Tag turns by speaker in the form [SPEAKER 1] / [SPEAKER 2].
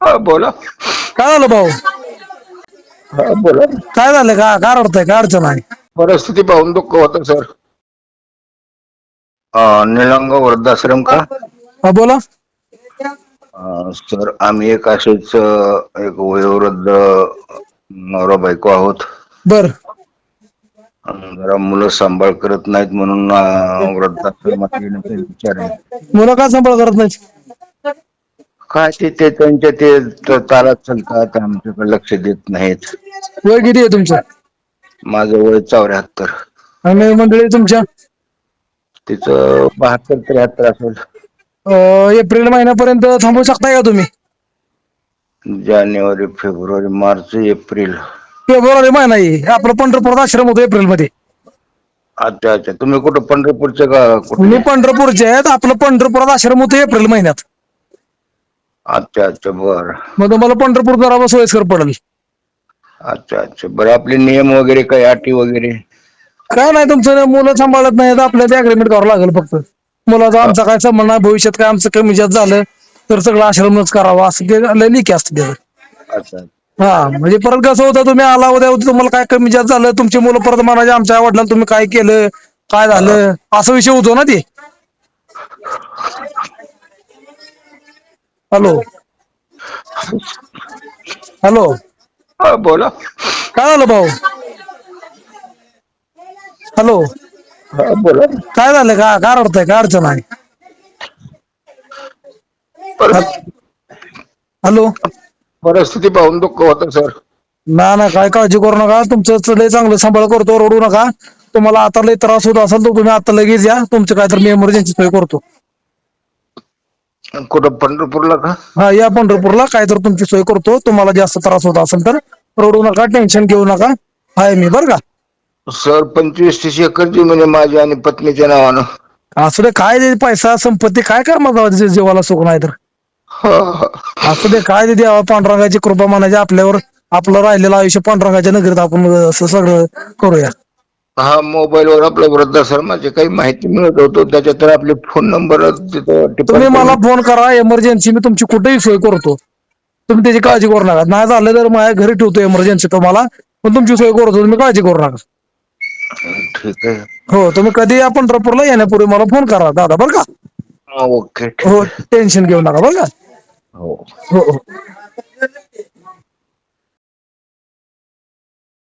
[SPEAKER 1] हा बोला.
[SPEAKER 2] काय झालं भाऊ?
[SPEAKER 1] हा बोला.
[SPEAKER 2] काय झालं? का काय रडताय काय अडचण आहे?
[SPEAKER 1] परिस्थिती पाहून दुःख होतं सर. अं, निलंग वृद्धाश्रम का?
[SPEAKER 2] हा बोला.
[SPEAKER 1] अं, सर आम्ही एक असेच अं, एक वयोवृद्ध नवरा बायको आहोत.
[SPEAKER 2] बर.
[SPEAKER 1] अं, जरा मुलं सांभाळ करत नाहीत म्हणून अं, वृद्धाश्रमात येण्याचा विचार आहे.
[SPEAKER 2] मुलं काय सांभाळ करत नाही
[SPEAKER 1] काय ते ते त्यांच्या ते त- तालात चालतात आमच्याकडे लक्ष देत नाहीत.
[SPEAKER 2] वय किती आहे तुमचं?
[SPEAKER 1] माझं वय चौऱ्याहत्तर.
[SPEAKER 2] आणि मंडळी तुमच्या?
[SPEAKER 1] तिचं बहात्तर त्र्याहत्तर असेल.
[SPEAKER 2] अं, एप्रिल महिन्यापर्यंत थांबवू शकताय का तुम्ही?
[SPEAKER 1] जानेवारी फेब्रुवारी मार्च एप्रिल.
[SPEAKER 2] फेब्रुवारी महिना आहे. आपलं पंढरपूर आश्रम होतो एप्रिलमध्ये
[SPEAKER 1] अच्छा अच्छा. तुम्ही कुठं पंढरपूरचे का
[SPEAKER 2] मी
[SPEAKER 1] कुठे
[SPEAKER 2] पंढरपूरचे आहेत. आपलं पंढरपुरात आश्रम होतो एप्रिल महिन्यात.
[SPEAKER 1] अच्छा अच्छा बर.
[SPEAKER 2] मग तुम्हाला पंढरपूर जरा सोयीस्कर पडेल.
[SPEAKER 1] अच्छा अच्छा. बरं आपले नियम वगैरे काही अटी वगैरे?
[SPEAKER 2] काय नाही तुमचं मुलं सांभाळत नाही तर आपल्याला अग्रीमेंट करावं लागेल फक्त. मुलाचा आमचा काय संबंध नाही भविष्यात काय आमचं कमी जास्त झालं तर सगळं आश्रमच करावं असं ते लिखी असतं त्याचं
[SPEAKER 1] अच्छा
[SPEAKER 2] हा म्हणजे परत कसं होतं तुम्ही आला उद्या तुम्हाला काय कमी जास्त झालं तुमची मुलं परत म्हणायचे आमच्या वडिलांना तुम्ही काय केलं काय झालं असा विषय होतो ना ते. हॅलो. हॅलो.
[SPEAKER 1] हा बोला.
[SPEAKER 2] काय झालं भाऊ? हॅलो.
[SPEAKER 1] हा बोला.
[SPEAKER 2] काय झालं? का काय रडताय काय अडचण आहे? हॅलो.
[SPEAKER 1] परिस्थिती पाहून दुःख होतं सर.
[SPEAKER 2] ना ना काय काळजी करू नका. तुमचं लय चांगलं सांभाळ करतो रडू नका. तुम्हाला आता लय त्रास होत असेल तर तुम्ही आता लगेच या. तुमचं काय तर मी इमर्जन्सी सोय करतो.
[SPEAKER 1] कुठं पंढरपूरला का?
[SPEAKER 2] हा या पंढरपूरला काय तर तुमची सोय करतो. तुम्हाला जास्त त्रास होत असेल तर रडू नका टेन्शन घेऊ नका. आहे मी बरं का?
[SPEAKER 1] सर पंचवीस तीस एकर जमीन आहे माझ्या आणि पत्नीच्या नावानं.
[SPEAKER 2] असं दे काय दे पैसा संपत्ती काय कर माझा जीवाला सुख नाही तर?
[SPEAKER 1] हा, हा.
[SPEAKER 2] असं दे काय दे द्यावा पांडुरंगाची कृपा म्हणायची आपल्यावर आपलं राहिलेलं आयुष्य पांडुरंगाच्या नगरीत आपण असं सगळं करूया.
[SPEAKER 1] हा मोबाईलवर आपल्या वृद्धाश्रमाची काही माहिती मिळत होतो त्याच्यात आपले फोन नंबर तिथं
[SPEAKER 2] तुम्ही मला
[SPEAKER 1] करून-
[SPEAKER 2] फोन करा इमर्जन्सी मी तुमची कुठेही सोय करतो. तुम्ही त्याची काळजी करू नका. नाही झालं तर माझ्या घरी ठेवतो इमर्जन्सी तुम्हाला पण तुमची सोय करतो तुम्ही काळजी करू नका.
[SPEAKER 1] ठीक आहे.
[SPEAKER 2] हो तुम्ही कधी या पंढरपूरला येण्यापूर्वी मला फोन करा दादा बरं का?
[SPEAKER 1] हा, ओके ठीक
[SPEAKER 2] हो टेन्शन घेऊ नका बरं का?
[SPEAKER 1] हो.
[SPEAKER 2] हो हो.